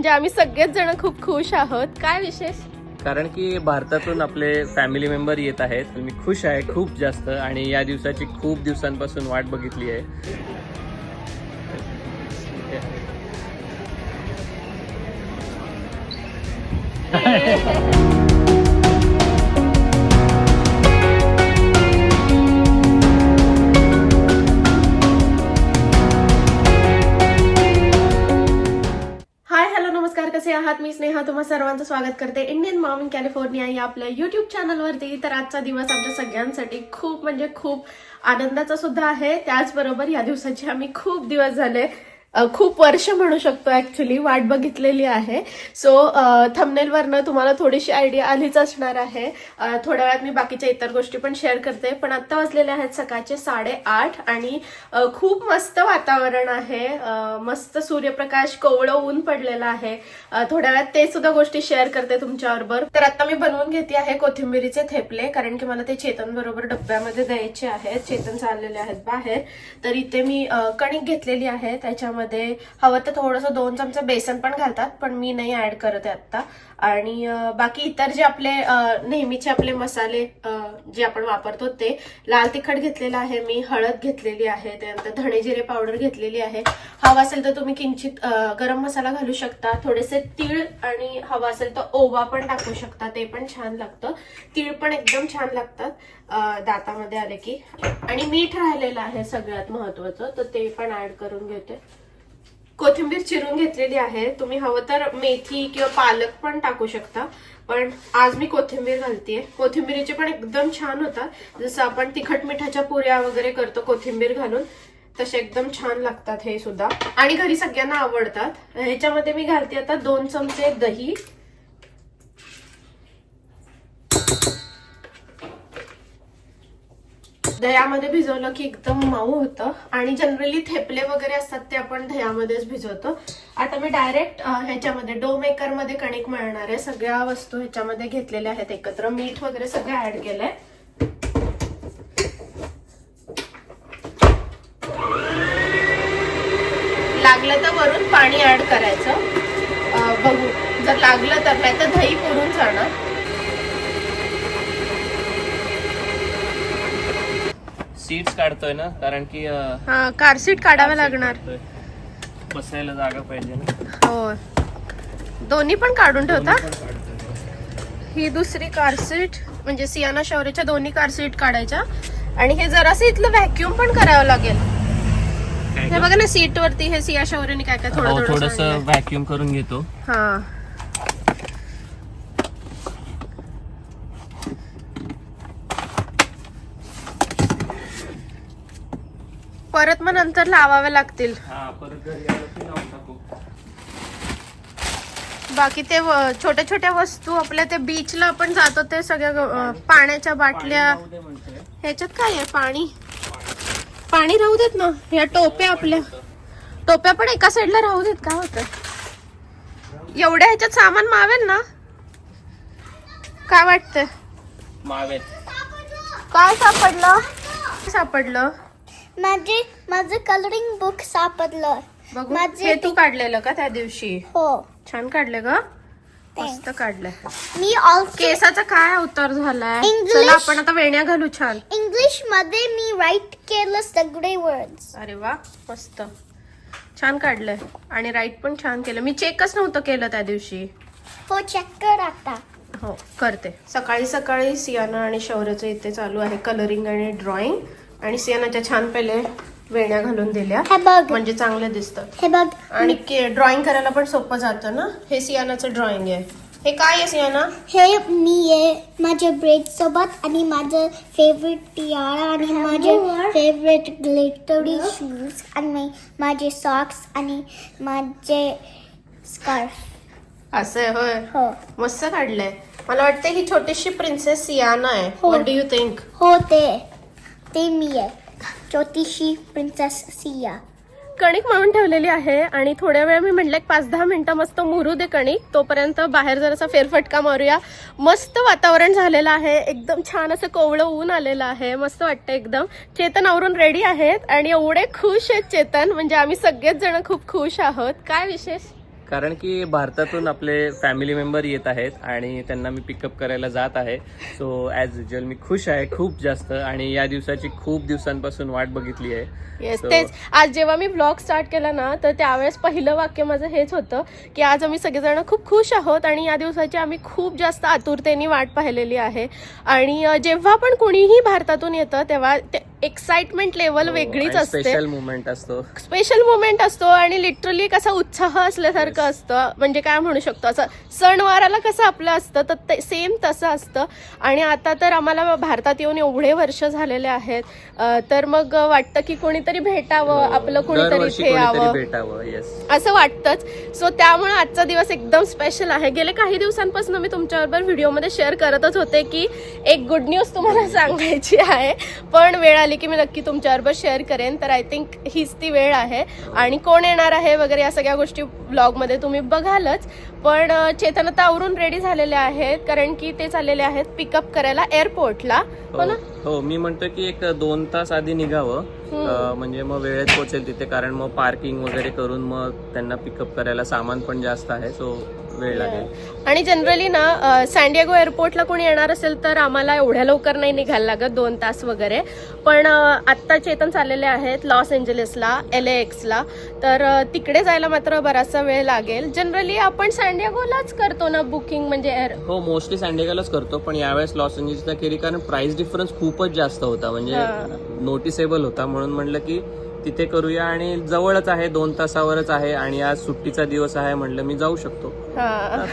म्हणजे आम्ही सगळेच जण खूप खुश आहोत. काय विशेष? कारण की भारतातून आपले फॅमिली मेंबर येत आहेत. मी खुश आहे खूप जास्त. आणि या दिवसाची खूप दिवसांपासून वाट बघितली आहे. हाय कसे आहात? मी स्नेहा तुम्हा सर्वांचं स्वागत करते. इंडियन मॉम इन कॅलिफोर्निया या आपल्या युट्यूब चॅनलवरती तर आजचा दिवस आमच्या सगळ्यांसाठी खूप म्हणजे खूप आनंदाचा सुद्धा आहे. त्याचबरोबर या दिवसाची आम्ही खूप दिवस झाले. खूप वर्ष म्हणू शकतो ऍक्च्युली वाट बघितलेली आहे. सो थंबनेलवरनं तुम्हाला थोडीशी आयडिया आलीच असणार आहे. थोड्या वेळात मी बाकीच्या इतर गोष्टी पण शेअर करते. पण आत्ता वाजलेले आहेत सकाळचे साडेआठ आणि खूप मस्त वातावरण आहे. मस्त सूर्यप्रकाश कोवळं ऊन पडलेलं आहे. थोड्या वेळात ते सुद्धा गोष्टी शेअर करते तुमच्याबरोबर. तर आता मी बनवून घेते आहे कोथिंबिरीचे थेपले कारण की मला ते चेतन बरोबर डब्यामध्ये द्यायचे आहेत. चेतन चाललेले आहेत बाहेर. तर इथे मी कणिक घेतलेली आहे. त्याच्यामध्ये हवं तर थोडंसं दोन चमचे बेसन पण घालतात पण मी नाही ऍड करत आहे आत्ता. आणि बाकी इतर जे आपले नेहमीचे आपले मसाले जे आपण वापरतो ते लाल तिखट घेतलेलं आहे मी हळद घेतलेली आहे त्यानंतर धणे जिरे पावडर घेतलेली आहे. हवा असेल तर तुम्ही किंचित गरम मसाला घालू शकता थोडेसे तीळ आणि हवा असेल तर ओवा पण टाकू शकता ते पण छान लागतं. तीळ पण एकदम छान लागतात दातामध्ये आले की. आणि मीठ राहिलेलं आहे सगळ्यात महत्वाचं तर ते पण ऍड करून घेते. कोथिंबीर चिरून घेतलेली आहे. तुम्ही हवं तर मेथी किंवा पालक पण टाकू शकता. पण आज मी कोथिंबीर घालतेय. कोथिंबीरीचे पण एकदम छान होतात. जसं आपण तिखट मिठाच्या पुऱ्या वगैरे करतो कोथिंबीर घालून तसे एकदम छान लागतात हे सुद्धा. आणि घरी सगळ्यांना आवडतात. ह्याच्यामध्ये मी घालते आता दोन चमचे दही. दह्यामध्ये भिजवलं की एकदम मऊ होतं. आणि जनरली थेपले वगैरे असतात ते आपण दह्यामध्येच भिजवतो. आता मी डायरेक्ट ह्याच्यामध्ये डो मेकरमध्ये कणिक मळणार आहे. सगळ्या वस्तू ह्याच्यामध्ये घेतलेल्या आहेत एकत्र. मीठ वगैरे सगळं ऍड केलंय. लागलं तर वरून पाणी ऍड करायचं. बघू. जर लागलं तर नाही तर दही पुरून जाणार. सीट्स काढतोय ना कारण की हा कारसीट काढावं लागणार. बसायला जागा पाहिजे ना हो दोन्ही पण काढून ठेवता. ही दुसरी कार सीट म्हणजे सियाना शौर्यच्या दोन्ही कार सीट काढायच्या आणि हे जरासं इथलं व्हॅक्युम पण करावं लागेल हे? बघा ना सीट वरती हे सिया शौर्यने काय काय थोडं थोडं थोडस. व्हॅक्युम करून घेतो हा परत मग नंतर लावावे लागतील. हा परत घरी आलं की लावून टाकू. बाकी ते छोट्या छोट्या वस्तू आपल्या ते बीचला आपण जातो ते सगळ्या पाण्याच्या बाटल्या. ह्याच्यात काय आहे? पाणी? पाणी राहू देत ना. ह्या टोप्या आपल्या. टोप्या पण एका साईडला राहू देत काय होतं एवढ्या ह्याच्यात सामान मावेल ना? काय वाटतंय? मावेत काय सापडलं? सापडलं? माझे माझं कलरिंग बुक सापडलं. बघू माझे हे तू काढलेलं का त्या दिवशी? हो. छान काढले ग. मस्त काढलंय मी ऑल्सो केसाचा काय अवतार झालाय? English. चला आपण आता वेण्या घालू छान. इंग्लिशमध्ये मी राईट केलं सगळे वर्ड्स अरे वा मस्त. छान काढलंय. आणि राईट पण छान केलं. मी चेकच नव्हतं केलं त्या दिवशी. हो चेक कर आता. हो करते. सकाळी सकाळी सियाना आणि शौर्याचं इथे चालू आहे कलरिंग आणि ड्रॉइंग आणि सियानाच्या छान पहिले वेण्या घालून दिल्या. हे बघ. म्हणजे चांगलं दिसतं. हे बघ. आणि ड्रॉइंग करायला पण सोपं जातं ना? हे सियानाचं ड्रॉइंग आहे. हे काय आहे सियाना? हे मी आहे. माझ्या ब्रेड सोबत आणि माझं फेवरेट टियारा आणि माझे फेवरेट ग्लिटरी शूज आणि माझे सॉक्स आणि माझे स्कार्फ असं आहे होय? हो. मस्त काढलंय. मला वाटतं ही छोटीशी प्रिन्सेस सियाना आहे. हो. व्हॉट डू यू थिंक हो ते. ते मी आहे. ज्योतिषी प्रिन्सेस सिया कणिक मळून ठेवलेली आहे आणि थोड्या वेळ मी म्हटलं एक पाच दहा मिनिटं मस्त मुरू दे कणिक. तोपर्यंत बाहेर जरासा फेरफटका मारूया. मस्त वातावरण झालेलं आहे. एकदम छान असं कोवळं ऊन आलेलं आहे. मस्त वाटतं एकदम. चेतन आवरून रेडी आहेत आणि एवढे खुश आहेत चेतन. म्हणजे आम्ही सगळेच जण खूप खुश आहोत. काय विशेष? कारण की भारतातून आपले फॅमिली मेंबर येत आहेत आणि त्यांना मी पिकअप करायला जात आहे. सो ॲज युजल मी खुश आहे खूप जास्त. आणि या दिवसाची खूप दिवसांपासून वाट बघितली आहे. येस So- तेच. आज जेव्हा मी ब्लॉग स्टार्ट केला ना तर त्यावेळेस पहिलं वाक्य माझं हेच होतं की आज आम्ही सगळेजण खूप खुश आहोत आणि या दिवसाची आम्ही खूप जास्त आतुरतेने वाट पाहिलेली आहे. आणि अं, जेव्हा पण कोणीही भारतातून येतं तेव्हा एक्साइटमेंट लेवल वेगळीच असते. स्पेशल मुवमेंट असतो. स्पेशल मुवमेंट असतो आणि लिटरली कसा उत्साह असल्यासारखं असतं. म्हणजे काय म्हणू शकतो? असं सणवाराला कसं आपलं असतं तर ते सेम तसं असतं. आणि आता तर आम्हाला भारतात येऊन एवढे वर्ष झालेले आहेत. तर मग वाटतं की कोणीतरी भेटावं आपलं कोणीतरी हो. इथे यावं असं वाटतंच. सो त्यामुळे आजचा दिवस एकदम स्पेशल आहे. गेले काही दिवसांपासून मी तुमच्याबरोबर व्हिडिओमध्ये शेअर करतच होते की एक गुड न्यूज तुम्हाला सांगायची आहे. पण वेळ आली की मी नक्की तुमच्याबरोबर शेअर करेन. तर आय थिंक हीच ती वेळ आहे. आणि कोण येणार आहे वगैरे या सगळ्या गोष्टी ब्लॉगमध्ये तुम्ही बघालच. पण चेतन आता आवरून रेडी झालेले आहेत. कारण की ते चाललेले आहेत पिकअप करायला एअरपोर्टला हो ना? हो मी म्हणतो की एक दोन तास आधी निघावं. म्हणजे मग वेळेत पोहोचेल तिथे. कारण मग पार्किंग वगैरे करून मग त्यांना पिकअप करायला सामान पण जास्त आहे. सो वेळ लागेल. आणि जनरली ना सँडियागो एअरपोर्टला कोणी येणार असेल तर आम्हाला एवढ्या लवकर नाही निघायला लागत दोन तास वगैरे. पण आत्ता चेतन चाललेले आहेत लॉस एंजलिसला एल एक्सला. तर तिकडे जायला मात्र बराचसा वेळ लागेल. जनरली आपण सँडियागोलाच करतो ना बुकिंग म्हणजे एअर हो मोस्टली सँडेगालाच करतो पण यावेळेस लॉस एंजल्सला केली कारण प्राइस डिफरन्स खूपच जास्त होता. म्हणजे नोटिसेबल होता म्हणून म्हणलं की तिथे करूया आणि जवळच आहे दोन तासावरच आहे आणि आज सुट्टीचा दिवस आहे म्हणलं मी जाऊ शकतो. हा.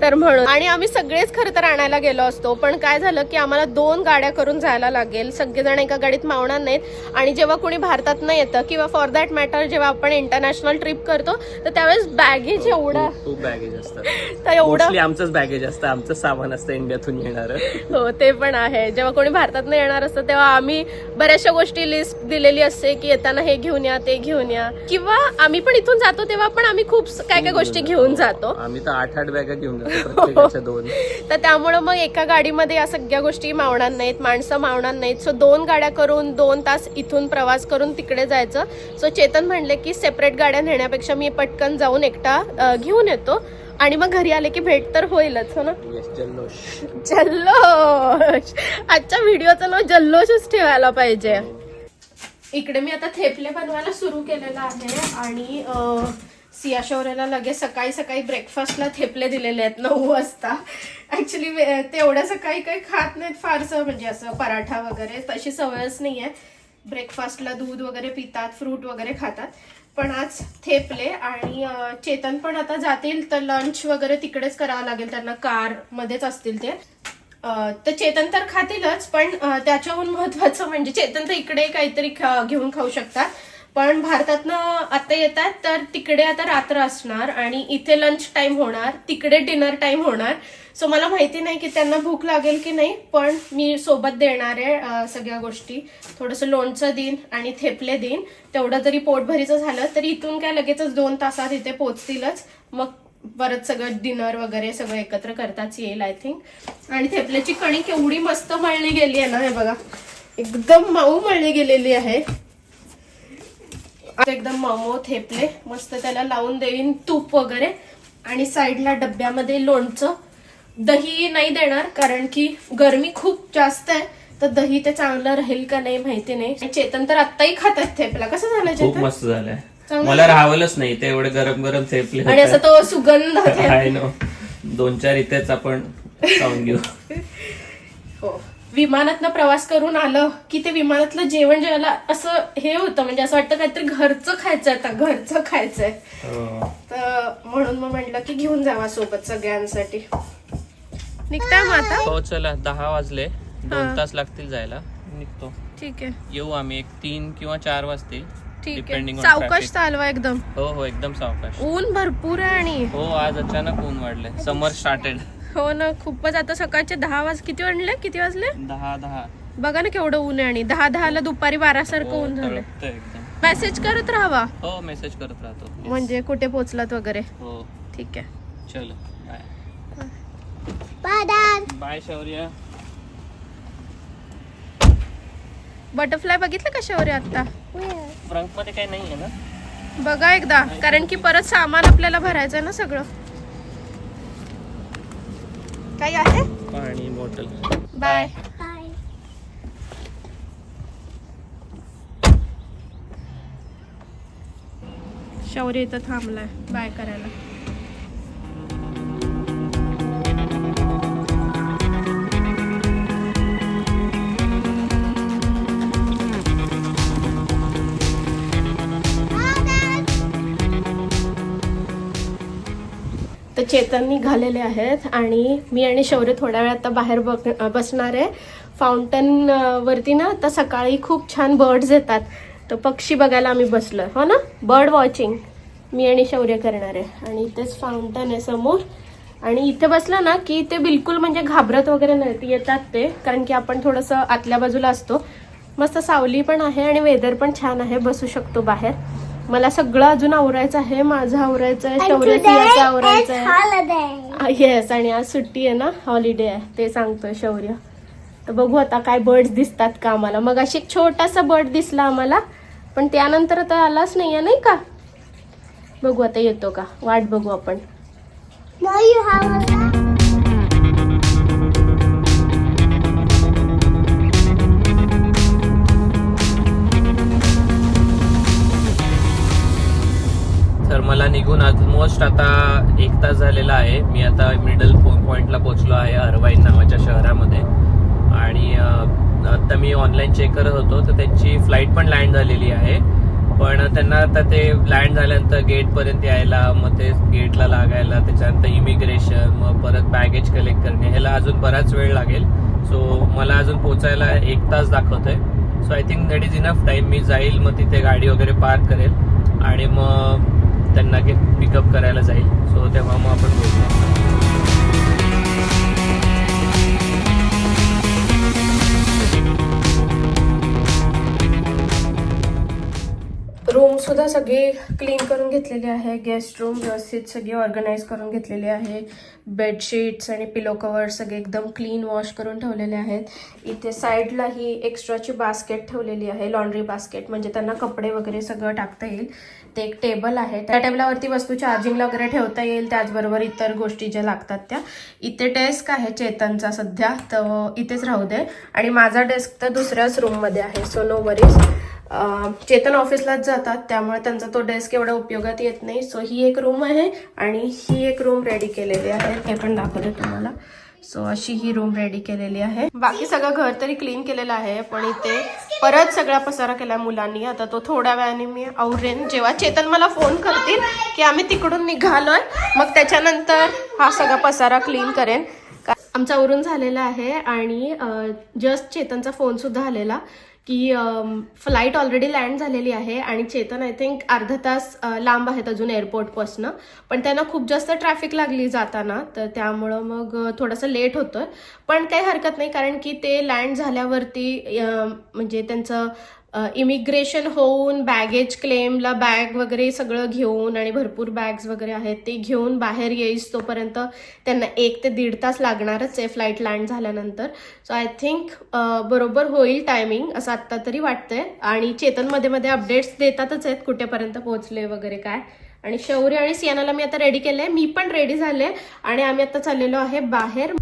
तर म्हणून. आणि आम्ही सगळेच खरं तर आणायला गेलो असतो पण काय झालं की आम्हाला दोन गाड्या करून जायला लागेल. सगळेजण एका गाडीत मावणार नाहीत. आणि जेव्हा कोणी भारतात न येतं किंवा फॉर दॅट मॅटर जेव्हा आपण इंटरनॅशनल ट्रिप करतो तर त्यावेळेस बॅगेज एवढा. खूप- खूप बॅगेज असतात. तर एवढं मोस्टली आमचंच बॅगेज असतं. आमचं सामान असतं इंडियातून येणार. हो ते पण आहे. जेव्हा कोणी भारतात येणार असतं तेव्हा आम्ही बऱ्याचशा गोष्टी लिस्ट दिलेली असते. की येताना हे घेऊन या ते घेऊन या. किंवा आम्ही पण इथून जातो तेव्हा पण आम्ही खूप काय काय गोष्टी घेऊन जातो. आम्ही तर आठ आठ बॅगा घेऊन जातो दोन. तर त्यामुळं मग एका गाडीमध्ये या सगळ्या गोष्टी मावणार नाहीत माणसं मावणार नाहीत. सो दोन गाड्या करून दोन तास इथून प्रवास करून तिकडे जायचं. सो चेतन म्हणले की सेपरेट गाड्या नेण्यापेक्षा मी पटकन जाऊन एकटा घेऊन येतो. आणि मग घरी आले की भेट तर होईलच हो ना? जल्लोष. जल्लोष. आजच्या व्हिडिओचं नाव जल्लोषच ठेवायला पाहिजे. इकडे मी आता थेपले बनवायला सुरू केलेलं आहे आणि सिया शौर्याला लगेच सकाळी सकाळी ब्रेकफास्टला थेपले दिलेले आहेत नऊ वाजता. ऍक्च्युली तेवढ्या सकाळी काही खात नाहीत फारसं म्हणजे असं पराठा वगैरे तशी सवयच नाही आहे ब्रेकफास्टला दूध वगैरे पितात फ्रूट वगैरे खातात. पण आज थेपले आणि चेतन पण आता जातील तर लंच वगैरे तिकडेच करावं लागेल. त्यांना कारमध्येच असतील ते. तर चेतन तर खातीलच पण त्याच्याहून महत्वाचं म्हणजे चेतन तर इकडे काहीतरी घेऊन खाऊ शकतात. पण भारतातनं आता येतात तर तिकडे आता रात्र असणार आणि इथे लंच टाइम होणार तिकडे डिनर टाइम होणार. सो मला माहिती नाही की त्यांना भूक लागेल की नाही पण मी सोबत देणार आहे सगळ्या गोष्टी. थोडंसं लोणचं देईन आणि थेपले देईन. तेवढं जरी पोटभरीचं झालं तरी इथून काय लगेचच दोन तासात इथे पोचतीलच. मग परत सगळं डिनर वगैरे सगळं एकत्र करताच येईल आय थिंक आणि थेपल्याची कणिक एवढी मस्त मळली गेली आहे ना हे बघा. एकदम मऊ मळली गेलेली आहे. एकदम मऊ थेपले मस्त त्याला लावून देईन तूप वगैरे. आणि साईडला डब्यामध्ये लोणचं. दही नाही देणार कारण की गरमी खूप जास्त आहे. तर दही ते चांगलं राहील का नाही माहिती नाही. चेतन तर आत्ताही खातात थेपला. कसं झालं चेतन? मस्त झालंय. मला राहावलंच नाही ते एवढे गरम गरम थेपले आणि असं तो सुगंध आय नो दोन चार इथेच आपण खाऊन घेऊ. हो. विमानातनं प्रवास करून आलं की ते विमानातलं जेवण जेवायला असं हे होतं म्हणजे असं वाटतं काहीतरी घरचं खायचं आता घरचं खायचंय. हो. तर म्हणून मग म्हटलं की घेऊन जावा सोबत सगळ्यांसाठी. निघताय मग आता? हो चला दहा वाजले. दोन. तास लागतील जायला. निघतो. ठीक आहे. येऊ आम्ही एक तीन किंवा चार वाजतील. ठीक आहे. On सावकाश. चालवा एकदम. हो हो एकदम सावकाश. ऊन भरपूर आहे आणि हो आज अचानक ऊन वाढले समर स्टार्टेड हो ना खूपच. आता सकाळचे दहा वाज किती वाजले? किती वाजले? दहा दहा. बघा ना केवढं ऊन आहे आणि दहा दहाला दुपारी बारा सारखं हो, ऊन झालं तळपतंय एकदम. मेसेज करत राहावा. हो मेसेज करत राहतो. Yes. म्हणजे कुठे पोहोचलात वगैरे. हो. ठीक आहे. चलो बाय. बाय शौर्य. बटरफ्लाय बघितलं का शौर्य आता मध्ये काही नाही आहे ना? बघा एकदा कारण की परत सामान आपल्याला भरायचं आहे ना सगळं. काही आहे? पाणी बॉटल. बाय. बाय शौर्य इथं थांबलाय. बाय करायला. चेतन निघालेले आहेत आणि मी आणि शौर्य थोड्या वेळ आता बाहेर बघ बसणार आहे. फाउंटन वरती ना आता सकाळी खूप छान बर्ड्स येतात. तर पक्षी बघायला आम्ही बसलो. हो ना? बर्ड वॉचिंग मी आणि शौर्य करणार आहे. आणि इथेच फाउंटन आहे समोर. आणि इथे बसलं ना की ते बिलकुल म्हणजे घाबरत वगैरे नाही. येतात ते. कारण की आपण थोडंसं आतल्या बाजूला असतो. मस्त सावली पण आहे आणि वेदर पण छान आहे. बसू शकतो बाहेर. मला सगळं अजून आवरायचं आहे माझं आवरायचं आहे शौर्य आवरायचं आहे. येस आणि आज सुट्टी आहे ना हॉलिडे आहे ते सांगतोय शौर्य. तर बघू आता काय बर्ड्स दिसतात का आम्हाला. मग अशी एक छोटासा बर्ड दिसला आम्हाला पण त्यानंतर आता आलाच नाहीये नाही का? बघू आता येतो का? वाट बघू आपण. तर मला निघून ऑलमोस्ट आता एक तास झालेला आहे. मी आता मिडल पॉइंटला पोहोचलो आहे अरवाईन नावाच्या शहरामध्ये. आणि आत्ता आता मी ऑनलाईन चेक करत होतो तर त्यांची फ्लाईट पण लँड झालेली आहे. पण त्यांना आता ते लँड झाल्यानंतर गेटपर्यंत यायला मग ते गेटला लागायला त्याच्यानंतर इमिग्रेशन मग परत बॅगेज कलेक्ट करणे ह्याला अजून बराच वेळ लागेल. सो मला अजून पोचायला एक तास दाखवतोय. So I think that is enough time मी जाईल मग तिथे गाडी वगैरे पार्क करेल. आणि मग त्यांना पिकअप करायला जाईल. सो तेव्हा मग आपण बोलूया रूम सुद्धा सगळी क्लीन करून घेतलेली आहे. गेस्ट रूम व्यवस्थित सगळी ऑर्गनाईज करून घेतलेली आहे. बेडशीट्स आणि पिलो कवर सगळे एकदम क्लीन वॉश करून ठेवलेले आहेत. इथे साईडला ही एक्स्ट्राची बास्केट ठेवलेली आहे. लॉन्ड्री बास्केट म्हणजे त्यांना कपडे वगैरे सगळं टाकता येईल. ते एक टेबल आहे. त्या टेबलावरती वस्तू चार्जिंगला वगैरे ठेवता येईल. त्याचबरोबर इतर गोष्टी ज्या लागतात त्या. इथे डेस्क आहे चेतनचा सध्या. तर इथेच राहू दे. आणि माझा डेस्क तर दुसऱ्याच रूममध्ये आहे. सो नो वरीज चेतन ऑफिसलाच जातात त्यामुळे त्यांचा तो डेस्क एवढा उपयोगात येत नाही. सो ही एक रूम आहे आणि ही एक रूम रेडी केलेली आहे. हे पण दाखवते तुम्हाला. सो अशी ही रूम रेडी केलेली आहे. बाकी सगळं घर तरी क्लीन केलेलं आहे पण इथे परत सगळा पसारा केला मुलांनी. आता तो थोड्या वेळाने मी आवरेन. जेव्हा चेतन मला फोन करतील की आम्ही तिकडून निघालोय मग त्याच्यानंतर हा सगळा पसारा क्लीन करेन. आमचा उरून झालेला आहे आणि जस्ट चेतनचा फोन सुद्धा आलेला. की फ्लाईट ऑलरेडी लँड झालेली आहे आणि चेतन आय थिंक अर्धा तास लांब आहेत अजून एअरपोर्टपासनं पण त्यांना खूप जास्त ट्रॅफिक लागली जाताना तर त्यामुळं मग थोडंसं लेट होतं. पण काही हरकत नाही कारण की ते लँड झाल्यावरती म्हणजे त्यांचं इमिग्रेशन होऊन बॅगेज क्लेमला बॅग वगैरे सगळं घेऊन आणि भरपूर बॅग्स वगैरे आहेत ते घेऊन बाहेर येईस तोपर्यंत त्यांना एक ते दीड तास लागणारच आहे फ्लाईट लँड झाल्यानंतर. सो आय थिंक बरोबर होईल टायमिंग असं आत्ता तरी वाटतंय. आणि चेतनमध्ये मध्ये अपडेट्स देतातच आहेत कुठेपर्यंत पोहोचले वगैरे काय. आणि शौर्य आणि सियानाला मी आता रेडी केलंय. मी पण रेडी झाले आणि आम्ही आता चाललेलो आहे बाहेर.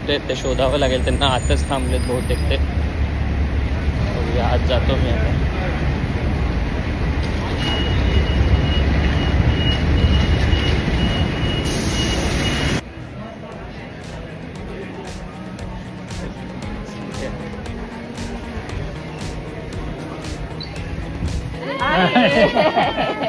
कुठे ते शोधावं लागेल. त्यांना आताच थांबलेत बहुतेक ते. आज जातो मी आता. Hi.